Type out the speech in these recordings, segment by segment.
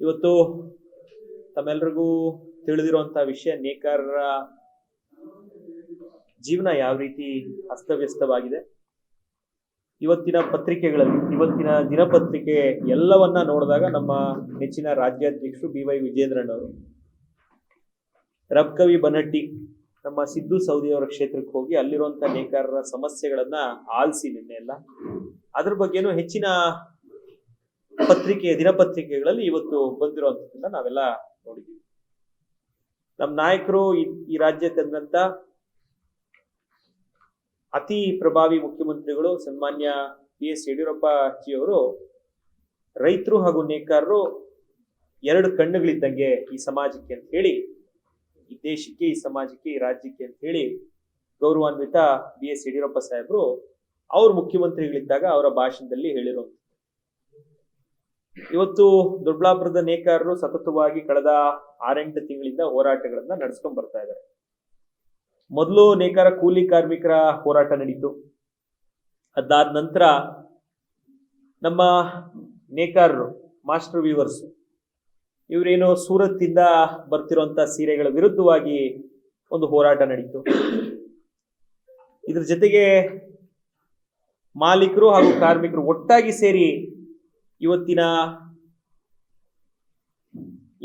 ಇವತ್ತು ತಮ್ಮೆಲ್ರಿಗೂ ತಿಳಿದಿರುವಂತಹ ವಿಷಯ, ನೇಕಾರರ ಜೀವನ ಯಾವ ರೀತಿ ಅಸ್ತವ್ಯಸ್ತವಾಗಿದೆ. ಇವತ್ತಿನ ಪತ್ರಿಕೆಗಳಲ್ಲಿ, ಇವತ್ತಿನ ದಿನಪತ್ರಿಕೆ ಎಲ್ಲವನ್ನ ನೋಡಿದಾಗ ನಮ್ಮ ನೆಚ್ಚಿನ ರಾಜ್ಯಾಧ್ಯಕ್ಷರು ಬಿ ವೈ ವಿಜೇಂದ್ರನ್ ಅವರು. ರಬ್ಕವಿ ಬನಟ್ಟಿ ನಮ್ಮ ಸಿದ್ದು ಸೌದಿಯವರ ಕ್ಷೇತ್ರಕ್ಕೆ ಹೋಗಿ ಅಲ್ಲಿರುವಂತಹ ನೇಕಾರರ ಸಮಸ್ಯೆಗಳನ್ನ ಆಲಿಸಿ ನಿನ್ನೆ ಎಲ್ಲ. ಅದ್ರ ಬಗ್ಗೆನೂ ಹೆಚ್ಚಿನ ಪತ್ರಿಕೆ, ದಿನಪತ್ರಿಕೆಗಳಲ್ಲಿ ಇವತ್ತು ಬಂದಿರುವಂತದನ್ನ ನಾವೆಲ್ಲ ನೋಡಿದ್ದೀವಿ. ನಮ್ಮ ನಾಯಕರು ಈ- ರಾಜ್ಯ ತಂದಂತ ಅತಿ ಪ್ರಭಾವಿ ಮುಖ್ಯಮಂತ್ರಿಗಳು ಸನ್ಮಾನ್ಯ ಬಿ ಎಸ್ ಯಡಿಯೂರಪ್ಪ ಜಿಯವರು ರೈತರು ಹಾಗೂ ನೇಕಾರರು ಎರಡು ಕಣ್ಣುಗಳಿದ್ದಂಗೆ ಈ ಸಮಾಜಕ್ಕೆ ಅಂತ ಹೇಳಿ, ಈ ದೇಶಕ್ಕೆ, ಈ ಸಮಾಜಕ್ಕೆ, ಈ ರಾಜ್ಯಕ್ಕೆ ಅಂತ ಹೇಳಿ ಗೌರವಾನ್ವಿತ ಬಿ ಎಸ್ ಯಡಿಯೂರಪ್ಪ ಸಾಹೇಬರು ಅವ್ರ ಮುಖ್ಯಮಂತ್ರಿಗಳಿದ್ದಾಗ ಅವರ ಭಾಷಣದಲ್ಲಿ ಹೇಳಿರುವಂತ ಇವತ್ತು ದೊಡ್ಡಬಳ್ಳಾಪುರದ ನೇಕಾರರು ಸತತವಾಗಿ ಕಳೆದ ಆರೆಂಟು ತಿಂಗಳಿಂದ ಹೋರಾಟಗಳನ್ನ ನಡೆಸ್ಕೊಂಡ್ ಬರ್ತಾ ಇದ್ದಾರೆ ಮೊದಲು ನೇಕಾರ ಕೂಲಿ ಕಾರ್ಮಿಕರ ಹೋರಾಟ ನಡೀತು. ಅದಾದ ನಂತರ ನಮ್ಮ ನೇಕಾರರು, ಮಾಸ್ಟರ್ ವ್ಯೂವರ್ಸ್ ಇವರೇನು ಸೂರತ್ತಿಂದ ಬರ್ತಿರುವಂತ ಸೀರೆಗಳ ವಿರುದ್ಧವಾಗಿ ಒಂದು ಹೋರಾಟ ನಡೀತು. ಇದ್ರ ಜೊತೆಗೆ ಮಾಲೀಕರು ಹಾಗೂ ಕಾರ್ಮಿಕರು ಒಟ್ಟಾಗಿ ಸೇರಿ ಇವತ್ತಿನ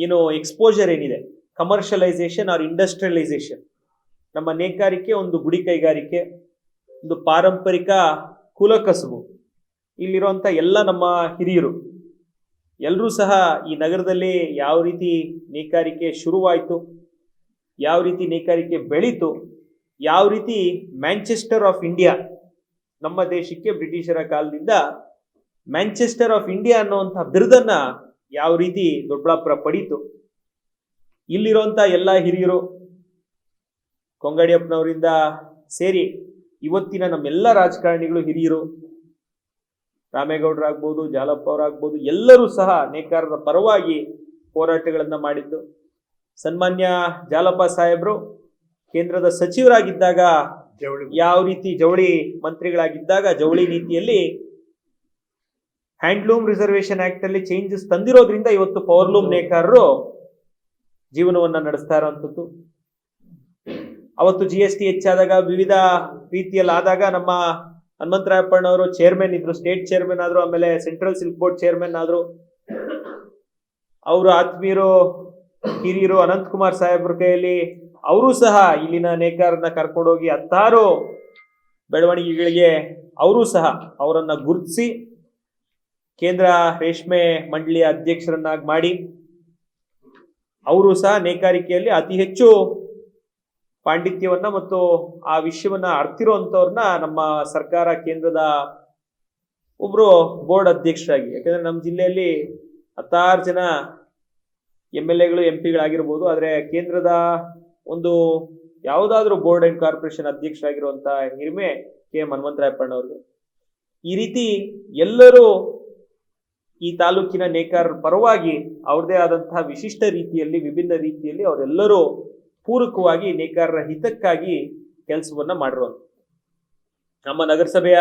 ಏನು ಎಕ್ಸ್ಪೋಜರ್ ಏನಿದೆ? ಕಮರ್ಷಿಯಲೈಸೇಷನ್ ಆರ್ ಇಂಡಸ್ಟ್ರಿಯಲೈಸೇಷನ್ ನಮ್ಮ ನೇಕಾರಿಕೆ, ಒಂದು ಗುಡಿ ಕೈಗಾರಿಕೆ, ಒಂದು ಪಾರಂಪರಿಕ ಕುಲಕಸುಬು ಇಲ್ಲಿರುವಂಥ ಎಲ್ಲ ನಮ್ಮ ಹಿರಿಯರು ಎಲ್ಲರೂ ಸಹ ಈ ನಗರದಲ್ಲಿ ಯಾವ ರೀತಿ ನೇಕಾರಿಕೆ ಶುರುವಾಯಿತು, ಯಾವ ರೀತಿ ನೇಕಾರಿಕೆ ಬೆಳೀತು, ಯಾವ ರೀತಿ ಮ್ಯಾಂಚೆಸ್ಟರ್ ಆಫ್ ಇಂಡಿಯಾ ನಮ್ಮ ದೇಶಕ್ಕೆ ಬ್ರಿಟಿಷರ ಕಾಲದಿಂದ ಮ್ಯಾಂಚೆಸ್ಟರ್ ಆಫ್ ಇಂಡಿಯಾ ಅನ್ನುವಂಥ ಬಿರುದನ್ನ ಯಾವ ರೀತಿ ದೊಡ್ಡಬಳ್ಳಾಪುರ ಪಡೀತು. ಇಲ್ಲಿರುವಂತ ಎಲ್ಲ ಹಿರಿಯರು ಕೊಂಗಡಿಯಪ್ಪನವರಿಂದ ಸೇರಿ ಇವತ್ತಿನ ನಮ್ಮೆಲ್ಲ ರಾಜಕಾರಣಿಗಳು ಹಿರಿಯರು ರಾಮೇಗೌಡರಾಗ್ಬೋದು ಜಾಲಪ್ಪ ಅವರಾಗ್ಬೋದು ಎಲ್ಲರೂ ಸಹ ನೇಕಾರರ ಪರವಾಗಿ ಹೋರಾಟಗಳನ್ನು ಮಾಡಿದ್ದು. ಸನ್ಮಾನ್ಯ ಜಾಲಪ್ಪ ಸಾಹೇಬರು ಕೇಂದ್ರದ ಸಚಿವರಾಗಿದ್ದಾಗ ಯಾವ ರೀತಿ ಜವಳಿ ಮಂತ್ರಿಗಳಾಗಿದ್ದಾಗ ಜವಳಿ ನೀತಿಯಲ್ಲಿ ಹ್ಯಾಂಡ್ಲೂಮ್ ರಿಸರ್ವೇಶನ್ ಆಕ್ಟ್ ಅಲ್ಲಿ ಚೇಂಜಸ್ ತಂದಿರೋದ್ರಿಂದ ಇವತ್ತು ಪವರ್ಲೂಮ್ ನೇಕಾರರು ಜೀವನವನ್ನ ನಡೆಸ್ತಾ ಇರುವಂತದ್ದು ಅವತ್ತು ಜಿ ಎಸ್ ಟಿ ಹೆಚ್ಚಾದಾಗ ವಿವಿಧ ರೀತಿಯಲ್ಲಿ ಆದಾಗ ನಮ್ಮ ಹನುಮಂತರಾಯಪ್ಪಣ್ಣವರು ಚೇರ್ಮನ್ ಇದ್ರು ಸ್ಟೇಟ್ ಚೇರ್ಮನ್ ಆದ್ರು ಆಮೇಲೆ ಸೆಂಟ್ರಲ್ ಸಿಲ್ಕ್ ಬೋರ್ಡ್ ಚೇರ್ಮನ್ ಆದ್ರು. ಅವರು ಆತ್ಮೀಯರು ಹಿರಿಯರು ಅನಂತಕುಮಾರ್ ಸಾಹೇಬ್ರ ಕೈಯಲ್ಲಿ ಅವರು ಸಹ ಇಲ್ಲಿನ ನೇಕಾರನ್ನ ಕರ್ಕೊಂಡೋಗಿ ಹತ್ತಾರು ಬೆಳವಣಿಗೆಗಳಿಗೆ ಅವರು ಸಹ ಅವರನ್ನ ಗುರುತಿಸಿ ಕೇಂದ್ರ ರೇಷ್ಮೆ ಮಂಡಳಿಯ ಅಧ್ಯಕ್ಷರನ್ನಾಗಿ ಮಾಡಿ, ಅವರು ಸಹ ನೇಕಾರಿಕೆಯಲ್ಲಿ ಅತಿ ಹೆಚ್ಚು ಪಾಂಡಿತ್ಯವನ್ನ ಮತ್ತು ಆ ವಿಷಯವನ್ನ ಅರ್ತಿರುವಂತವ್ರನ್ನ ನಮ್ಮ ಸರ್ಕಾರ, ಕೇಂದ್ರದ ಒಬ್ರು ಬೋರ್ಡ್ ಅಧ್ಯಕ್ಷರಾಗಿ, ಯಾಕಂದ್ರೆ ನಮ್ಮ ಜಿಲ್ಲೆಯಲ್ಲಿ ಹತ್ತಾರು ಜನ ಎಂ ಎಲ್ ಎಗಳು, ಎಂ ಪಿಗಳಾಗಿರ್ಬೋದು, ಆದರೆ ಕೇಂದ್ರದ ಒಂದು ಯಾವುದಾದ್ರೂ ಬೋರ್ಡ್ ಅಂಡ್ ಕಾರ್ಪೊರೇಷನ್ ಅಧ್ಯಕ್ಷರಾಗಿರುವಂತಹ ಹಿರಿಮೆ ಕೆ ಎಂ ಹನುಮಂತರಾಯಪ್ಪಣ್ಣವ್ರಿಗೆ ಈ ರೀತಿ ಎಲ್ಲರೂ ಈ ತಾಲೂಕಿನ ನೇಕಾರರ ಪರವಾಗಿ ಅವ್ರದೇ ಆದಂತಹ ವಿಶಿಷ್ಟ ರೀತಿಯಲ್ಲಿ, ವಿಭಿನ್ನ ರೀತಿಯಲ್ಲಿ ಅವರೆಲ್ಲರೂ ಪೂರಕವಾಗಿ ನೇಕಾರರ ಹಿತಕ್ಕಾಗಿ ಕೆಲಸವನ್ನ ಮಾಡಿರುವಂತ ನಮ್ಮ ನಗರಸಭೆಯ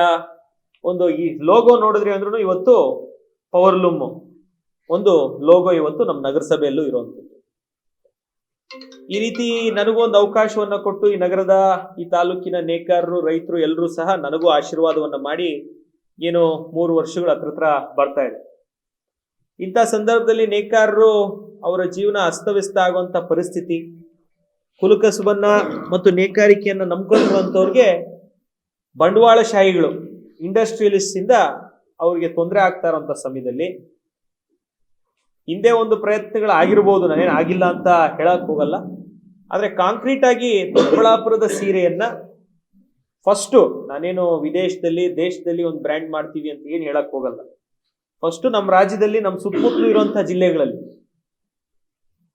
ಒಂದು ಈ ಲೋಗೋ ನೋಡಿದ್ರಿ ಅಂದ್ರೂ ಇವತ್ತು ಪವರ್ ಲೂಮ್. ಒಂದು ಲೋಗೋ ಇವತ್ತು ನಮ್ಮ ನಗರಸಭೆಯಲ್ಲೂ ಇರುವಂಥದ್ದು. ಈ ರೀತಿ ನನಗೂ ಒಂದು ಅವಕಾಶವನ್ನ ಕೊಟ್ಟು ಈ ನಗರದ, ಈ ತಾಲೂಕಿನ ನೇಕಾರರು, ರೈತರು ಎಲ್ಲರೂ ಸಹ ನನಗೂ ಆಶೀರ್ವಾದವನ್ನ ಮಾಡಿ, ಏನು ಮೂರು ವರ್ಷಗಳು ಹತ್ರ ಹತ್ರ ಬರ್ತಾ ಇದೆ. ಇಂಥ ಸಂದರ್ಭದಲ್ಲಿ ನೇಕಾರರು ಅವರ ಜೀವನ ಅಸ್ತವ್ಯಸ್ತ ಆಗುವಂಥ ಪರಿಸ್ಥಿತಿ, ಕುಲಕಸುಬನ್ನ ಮತ್ತು ನೇಕಾರಿಕೆಯನ್ನು ನಂಬಿಕೊಂಡಿರುವಂಥವ್ರಿಗೆ ಬಂಡವಾಳಶಾಹಿಗಳು ಇಂಡಸ್ಟ್ರಿಯಲಿಸ್ಟ್ ಇಂದ ಅವ್ರಿಗೆ ತೊಂದರೆ ಆಗ್ತಾ ಇರುವಂತ ಸಮಯದಲ್ಲಿ ಹಿಂದೆ ಒಂದು ಪ್ರಯತ್ನಗಳು ಆಗಿರ್ಬೋದು, ನಾನೇನು ಆಗಿಲ್ಲ ಅಂತ ಹೇಳಕ್ ಹೋಗಲ್ಲ. ಆದ್ರೆ ಕಾಂಕ್ರೀಟ್ ಆಗಿ ದೊಡ್ಡಬಳ್ಳಾಪುರದ ಸೀರೆಯನ್ನ ಫಸ್ಟ್ ನಾನೇನು ವಿದೇಶದಲ್ಲಿ, ದೇಶದಲ್ಲಿ ಒಂದು ಬ್ರ್ಯಾಂಡ್ ಮಾಡ್ತೀವಿ ಅಂತ ಏನು ಹೇಳಕ್ ಹೋಗಲ್ಲ. ಫಸ್ಟ್ ನಮ್ಮ ರಾಜ್ಯದಲ್ಲಿ ನಮ್ಮ ಸುತ್ತಮುತ್ತಲು ಇರುವಂತಹ ಜಿಲ್ಲೆಗಳಲ್ಲಿ.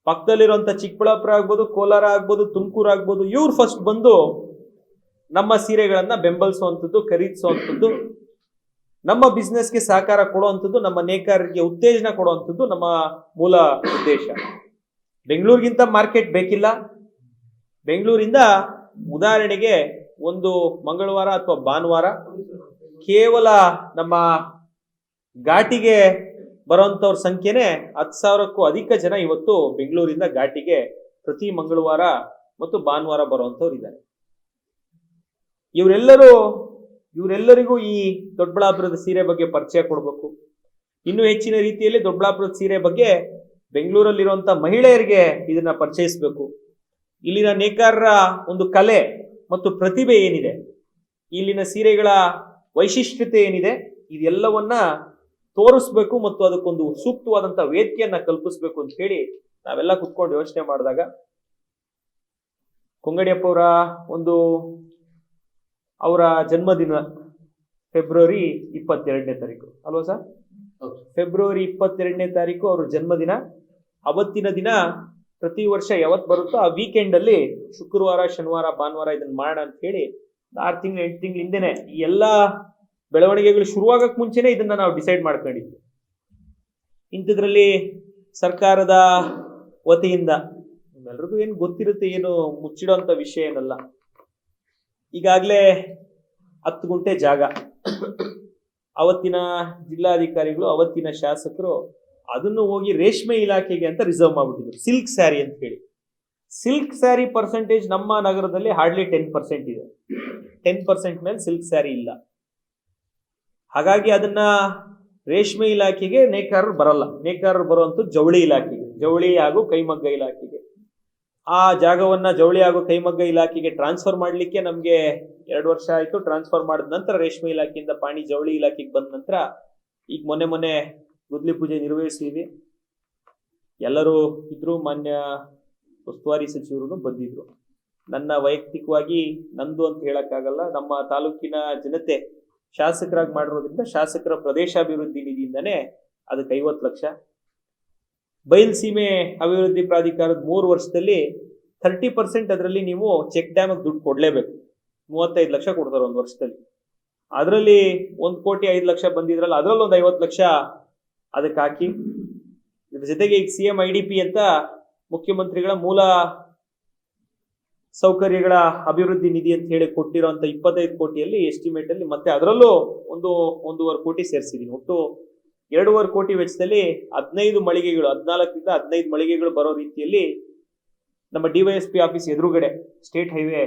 ಪಕ್ಕದಲ್ಲಿರುವಂತ ಚಿಕ್ಕಬಳ್ಳಾಪುರ ಆಗ್ಬೋದು, ಕೋಲಾರ ಆಗ್ಬೋದು, ತುಮಕೂರು ಆಗ್ಬೋದು, ಇವ್ರು ಫಸ್ಟ್ ಬಂದು ನಮ್ಮ ಸೀರೆಗಳನ್ನ ಬೆಂಬಲಿಸುವಂಥದ್ದು, ಖರೀದಿಸುವಂಥದ್ದು, ನಮ್ಮ ಬಿಸ್ನೆಸ್ಗೆ ಸಹಕಾರ ಕೊಡುವಂಥದ್ದು, ನಮ್ಮ ನೇಕಾರರಿಗೆ ಉತ್ತೇಜನ ಕೊಡುವಂಥದ್ದು ನಮ್ಮ ಮೂಲ ಉದ್ದೇಶ. ಬೆಂಗಳೂರಿಗಿಂತ ಮಾರ್ಕೆಟ್ ಬೇಕಿಲ್ಲ. ಬೆಂಗಳೂರಿಂದ ಉದಾಹರಣೆಗೆ ಒಂದು ಮಂಗಳವಾರ ಅಥವಾ ಭಾನುವಾರ ಕೇವಲ ನಮ್ಮ ಘಾಟಿಗೆ ಬರೋಂಥವ್ರ ಸಂಖ್ಯೆನೇ ಹತ್ತು ಸಾವಿರಕ್ಕೂ ಅಧಿಕ ಜನ ಇವತ್ತು ಬೆಂಗಳೂರಿಂದ ಘಾಟಿಗೆ ಪ್ರತಿ ಮಂಗಳವಾರ ಮತ್ತು ಭಾನುವಾರ ಬರುವಂತವ್ರು ಇದ್ದಾರೆ. ಇವರೆಲ್ಲರೂ, ಇವರೆಲ್ಲರಿಗೂ ಈ ದೊಡ್ಡಬಳ್ಳಾಪುರದ ಸೀರೆ ಬಗ್ಗೆ ಪರಿಚಯ ಕೊಡಬೇಕು. ಇನ್ನೂ ಹೆಚ್ಚಿನ ರೀತಿಯಲ್ಲಿ ದೊಡ್ಡಬಳ್ಳಾಪುರದ ಸೀರೆ ಬಗ್ಗೆ ಬೆಂಗಳೂರಲ್ಲಿರುವಂಥ ಮಹಿಳೆಯರಿಗೆ ಇದನ್ನ ಪರಿಚಯಿಸಬೇಕು. ಇಲ್ಲಿನ ನೇಕಾರರ ಒಂದು ಕಲೆ ಮತ್ತು ಪ್ರತಿಭೆ ಏನಿದೆ? ಇಲ್ಲಿನ ಸೀರೆಗಳ ವೈಶಿಷ್ಟ್ಯತೆ ಏನಿದೆ? ಇದೆಲ್ಲವನ್ನ ತೋರಿಸ್ಬೇಕು ಮತ್ತು ಅದಕ್ಕೊಂದು ಸೂಕ್ತವಾದಂತ ವೇದಿಕೆಯನ್ನ ಕಲ್ಪಿಸ್ಬೇಕು ಅಂತ ಹೇಳಿ ನಾವೆಲ್ಲ ಕುತ್ಕೊಂಡು ಯೋಚನೆ ಮಾಡಿದಾಗ ಕೊಂಗಡಿಯಪ್ಪ ಅವರ ಒಂದು ಅವರ ಜನ್ಮದಿನ ಫೆಬ್ರವರಿ ಇಪ್ಪತ್ತೆರಡನೇ ತಾರೀಕು. ಅಲ್ವಾ ಸರ್? ಫೆಬ್ರವರಿ ಇಪ್ಪತ್ತೆರಡನೇ ತಾರೀಕು ಅವ್ರ ಜನ್ಮದಿನ. ಅವತ್ತಿನ ದಿನ ಪ್ರತಿ ವರ್ಷ ಯಾವತ್ತು ಬರುತ್ತೋ ಆ ವೀಕೆಂಡ್ ಅಲ್ಲಿ ಶುಕ್ರವಾರ ಶನಿವಾರ ಭಾನುವಾರ ಇದನ್ನ ಮಾಡೋಣ ಅಂತ ಹೇಳಿ ಆರು ತಿಂಗಳು ಎಂಟು ತಿಂಗಳ ಹಿಂದೆನೆ ಈ ಎಲ್ಲಾ ಬೆಳವಣಿಗೆಗಳು ಶುರುವಾಗಕ್ ಮುಂಚೆನೆ ಇದನ್ನ ನಾವು ಡಿಸೈಡ್ ಮಾಡ್ಕೊಂಡಿದ್ವಿ. ಇಂಥದ್ರಲ್ಲಿ ಸರ್ಕಾರದ ವತಿಯಿಂದ ನಿಮ್ಮೆಲ್ರಿಗೂ ಏನು ಗೊತ್ತಿರುತ್ತೆ, ಏನು ಮುಚ್ಚಿಡೋಂಥ ವಿಷಯ ಏನಲ್ಲ. ಈಗಾಗಲೇ ಹತ್ತು ಗುಂಟೆ ಜಾಗ. ಅವತ್ತಿನ ಜಿಲ್ಲಾಧಿಕಾರಿಗಳು, ಅವತ್ತಿನ ಶಾಸಕರು ಅದನ್ನು ಹೋಗಿ ರೇಷ್ಮೆ ಇಲಾಖೆಗೆ ಅಂತ ರಿಸರ್ವ್ ಮಾಡ್ಬಿಟ್ಟಿದ್ರು. ಸಿಲ್ಕ್ ಸ್ಯಾರಿ ಅಂತ ಹೇಳಿ. ಸಿಲ್ಕ್ ಸ್ಯಾರಿ ಪರ್ಸೆಂಟೇಜ್ ನಮ್ಮ ನಗರದಲ್ಲಿ ಹಾರ್ಡ್ಲಿ ಟೆನ್ ಪರ್ಸೆಂಟ್ ಇದೆ. ಟೆನ್ ಪರ್ಸೆಂಟ್ ಮೇಲೆ ಸಿಲ್ಕ್ ಸ್ಯಾರಿ ಇಲ್ಲ. ಹಾಗಾಗಿ ಅದನ್ನ ರೇಷ್ಮೆ ಇಲಾಖೆಗೆ ನೇಕಾರರು ಬರಲ್ಲ. ನೇಕಾರರು ಬರುವಂತ ಜವಳಿ ಇಲಾಖೆಗೆ, ಜವಳಿ ಹಾಗೂ ಕೈಮಗ್ಗ ಇಲಾಖೆಗೆ. ಆ ಜಾಗವನ್ನ ಜವಳಿ ಹಾಗೂ ಕೈಮಗ್ಗ ಇಲಾಖೆಗೆ ಟ್ರಾನ್ಸ್ಫರ್ ಮಾಡಲಿಕ್ಕೆ ನಮಗೆ ಎರಡು ವರ್ಷ ಆಯ್ತು. ಟ್ರಾನ್ಸ್ಫರ್ ಮಾಡಿದ ನಂತರ ರೇಷ್ಮೆ ಇಲಾಖೆಯಿಂದ ಪಾಣಿ ಜವಳಿ ಇಲಾಖೆಗೆ ಬಂದ ನಂತರ ಈಗ ಮೊನ್ನೆ ಮೊನ್ನೆ ಗುದ್ಲಿ ಪೂಜೆ ನಿರ್ವಹಿಸಿದ್ವಿ ಎಲ್ಲರೂ ಇದ್ರು ಮಾನ್ಯ ಉಸ್ತುವಾರಿ ಸಚಿವರು ಬಂದಿದ್ರು. ನನ್ನ ವೈಯಕ್ತಿಕವಾಗಿ ನಂದು ಅಂತ ಹೇಳಕ್ಕಾಗಲ್ಲ. ನಮ್ಮ ತಾಲೂಕಿನ ಜನತೆ ಶಾಸಕರಾಗಿ ಮಾಡಿರೋದ್ರಿಂದ ಶಾಸಕರ ಪ್ರದೇಶಾಭಿವೃದ್ಧಿ ನಿಧಿಯಿಂದನೇ ಅದಕ್ಕೆ ಐವತ್ತು ಲಕ್ಷ. ಬಯಲ್ಸೀಮೆ ಅಭಿವೃದ್ಧಿ ಪ್ರಾಧಿಕಾರದ ಮೂರು ವರ್ಷದಲ್ಲಿ ಥರ್ಟಿ ಪರ್ಸೆಂಟ್ ಅದರಲ್ಲಿ ನೀವು ಚೆಕ್ ಡ್ಯಾಮಿಗೆ ದುಡ್ಡು ಕೊಡಲೇಬೇಕು. ಮೂವತ್ತೈದು ಲಕ್ಷ ಕೊಡ್ತಾರೆ ಒಂದು ವರ್ಷದಲ್ಲಿ. ಅದರಲ್ಲಿ ಒಂದು ಕೋಟಿ ಐದು ಲಕ್ಷ ಬಂದಿದ್ರಲ್ಲ, ಅದರಲ್ಲಿ ಒಂದು ಐವತ್ತು ಲಕ್ಷ ಅದಕ್ಕೆ ಹಾಕಿ. ಇದ್ರ ಜೊತೆಗೆ ಈಗ C M I D P ಅಂತ ಮುಖ್ಯಮಂತ್ರಿಗಳ ಮೂಲ ಸೌಕರ್ಯಗಳ ಅಭಿವೃದ್ಧಿ ನಿಧಿ ಅಂತ ಹೇಳಿ ಕೊಟ್ಟಿರುವಂತ ಇಪ್ಪತ್ತೈದು ಕೋಟಿಯಲ್ಲಿ ಎಸ್ಟಿಮೇಟ್ ಅಲ್ಲಿ ಮತ್ತೆ ಅದರಲ್ಲೂ ಒಂದು ಒಂದೂವರೆ ಕೋಟಿ ಸೇರಿಸಿದೀನಿ. ಒಟ್ಟು ಎರಡೂವರೆ ಕೋಟಿ ವೆಚ್ಚದಲ್ಲಿ ಹದಿನೈದು ಮಳಿಗೆಗಳು, ಹದಿನಾಲ್ಕರಿಂದ ಹದಿನೈದು ಮಳಿಗೆಗಳು ಬರೋ ರೀತಿಯಲ್ಲಿ ನಮ್ಮ ಡಿವೈಎಸ್ಪಿ ಆಫೀಸ್ ಎದುರುಗಡೆ state highway,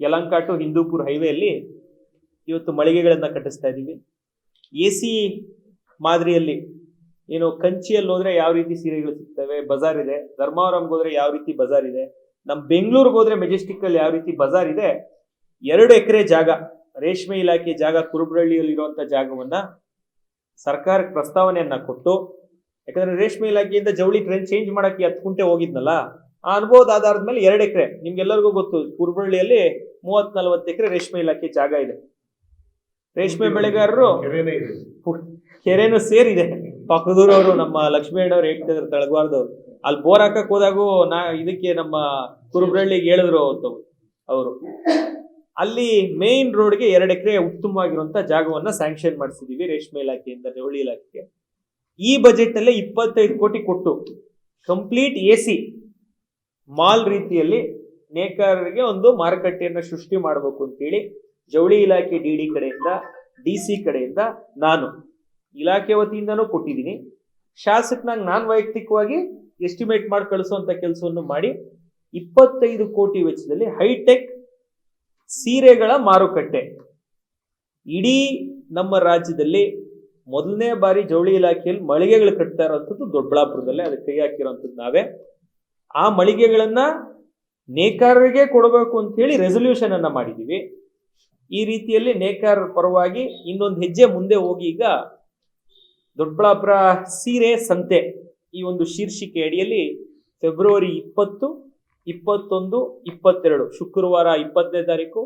Yelahanka to Hindupur ಹೈವೇಯಲ್ಲಿ ಇವತ್ತು ಮಳಿಗೆಗಳನ್ನ ಕಟ್ಟಿಸ್ತಾ ಇದ್ದೀವಿ ಎ ಸಿ ಮಾದರಿಯಲ್ಲಿ ಏನು ಕಂಚಿಯಲ್ಲಿ ಹೋದ್ರೆ ಯಾವ ರೀತಿ ಸೀರೆಗಳು ಸಿಗ್ತವೆ, ಬಜಾರ್ ಇದೆ. ಧರ್ಮಾವರಂಗೆ ಹೋದ್ರೆ ಯಾವ ರೀತಿ ಬಜಾರ್ ಇದೆ. ನಮ್ಮ ಬೆಂಗಳೂರಿಗೆ ಹೋದ್ರೆ ಮೆಜೆಸ್ಟಿಕ್ ಅಲ್ಲಿ ಯಾವ ರೀತಿ ಬಜಾರ್ ಇದೆ ಎರಡು ಎಕರೆ ಜಾಗ ರೇಷ್ಮೆ ಇಲಾಖೆ ಜಾಗ ಕುರುಬರಳ್ಳಿಯಲ್ಲಿರುವಂತ ಜಾಗವನ್ನ ಸರ್ಕಾರಕ್ಕೆ ಪ್ರಸ್ತಾವನೆಯನ್ನ ಕೊಟ್ಟು ಯಾಕಂದ್ರೆ ರೇಷ್ಮೆ ಇಲಾಖೆಯಿಂದ ಜವಳಿ ಟ್ರೆಂಡ್ ಚೇಂಜ್ ಮಾಡಕ್ಕೆ ಹತ್ತು ಗುಂಟೆ ಹೋಗಿದ್ನಲ್ಲ ಆ ಅನುಭವದ ಆಧಾರದ ಮೇಲೆ ಎರಡು ಎಕರೆ ನಿಮ್ಗೆಲ್ಲರಿಗೂ ಗೊತ್ತು ಕುರುಬಳ್ಳಿಯಲ್ಲಿ ಮೂವತ್ ನಲ್ವತ್ತು ಎಕರೆ ರೇಷ್ಮೆ ಇಲಾಖೆ ಜಾಗ ಇದೆ. ರೇಷ್ಮೆ ಬೆಳೆಗಾರರು ಕೆರೆನೇ ಸೇರಿದೆ. ಪಕ್ಕದೂರವರು ನಮ್ಮ ಲಕ್ಷ್ಮೀ ಅಣ್ಣವ್ರು ಹೇಳ್ತಿದ್ರು ತಳಗವಾರ್ದವ್ರು. ಅಲ್ಲಿ ಬೋರ್ ಹಾಕಕ್ ಹೋದಾಗೂ ನಾ ಇದಕ್ಕೆ ನಮ್ಮ ಕುರುಬ್ರಳ್ಳಿಗೆ ಹೇಳಿದ್ರು ಅವತ್ತು ಅವರು. ಅಲ್ಲಿ ಮೇನ್ ರೋಡ್ಗೆ ಎರಡು ಎಕರೆ ಉತ್ತಮವಾಗಿರುವಂತ ಜಾಗವನ್ನ ಸ್ಯಾಂಕ್ಷನ್ ಮಾಡಿಸಿದೀವಿ ರೇಷ್ಮೆ ಇಲಾಖೆಯಿಂದ ಜವಳಿ ಇಲಾಖೆಗೆ. ಈ ಬಜೆಟ್ ಅಲ್ಲೇ ಇಪ್ಪತ್ತೈದು ಕೋಟಿ ಕೊಟ್ಟು ಕಂಪ್ಲೀಟ್ ಎ ಸಿ ಮಾಲ್ ರೀತಿಯಲ್ಲಿ ನೇಕಾರರಿಗೆ ಒಂದು ಮಾರುಕಟ್ಟೆಯನ್ನ ಸೃಷ್ಟಿ ಮಾಡಬೇಕು ಅಂತೇಳಿ ಜವಳಿ ಇಲಾಖೆ ಡಿ ಡಿ ಕಡೆಯಿಂದ ಡಿ ಸಿ ಕಡೆಯಿಂದ ನಾನು ಇಲಾಖೆ ವತಿಯಿಂದನೂ ಕೊಟ್ಟಿದ್ದೀನಿ. ಶಾಸಕನಾಗ ನಾನು ವೈಯಕ್ತಿಕವಾಗಿ ಎಸ್ಟಿಮೇಟ್ ಮಾಡಿ ಕಳಿಸುವಂತ ಕೆಲಸವನ್ನು ಮಾಡಿ ಇಪ್ಪತ್ತೈದು ಕೋಟಿ ವೆಚ್ಚದಲ್ಲಿ ಹೈಟೆಕ್ ಸೀರೆಗಳ ಮಾರುಕಟ್ಟೆ. ಇಡೀ ನಮ್ಮ ರಾಜ್ಯದಲ್ಲಿ ಮೊದಲನೇ ಬಾರಿ ಜವಳಿ ಇಲಾಖೆಯಲ್ಲಿ ಮಳಿಗೆಗಳು ಕಟ್ತಾ ಇರೋಂಥದ್ದು ದೊಡ್ಡಬಳ್ಳಾಪುರದಲ್ಲೇ ಅದಕ್ಕೆ ಕೈ ಹಾಕಿರೋಂಥದ್ದು ನಾವೇ. ಆ ಮಳಿಗೆಗಳನ್ನ ನೇಕಾರರಿಗೆ ಕೊಡಬೇಕು ಅಂತ ಹೇಳಿ ರೆಸೊಲ್ಯೂಷನ್ ಅನ್ನ ಮಾಡಿದೀವಿ. ಈ ರೀತಿಯಲ್ಲಿ ನೇಕಾರರ ಪರವಾಗಿ ಇನ್ನೊಂದು ಹೆಜ್ಜೆ ಮುಂದೆ ಹೋಗಿ ಈಗ ದೊಡ್ಡಬಳ್ಳಾಪುರ ಸೀರೆ ಸಂತೆ. ಈ ಒಂದು ಶೀರ್ಷಿಕೆ ಅಡಿಯಲ್ಲಿ ಫೆಬ್ರವರಿ ಇಪ್ಪತ್ತು, ಇಪ್ಪತ್ತೊಂದು, ಇಪ್ಪತ್ತೆರಡು, ಶುಕ್ರವಾರ ಇಪ್ಪತ್ತನೇ ತಾರೀಕು,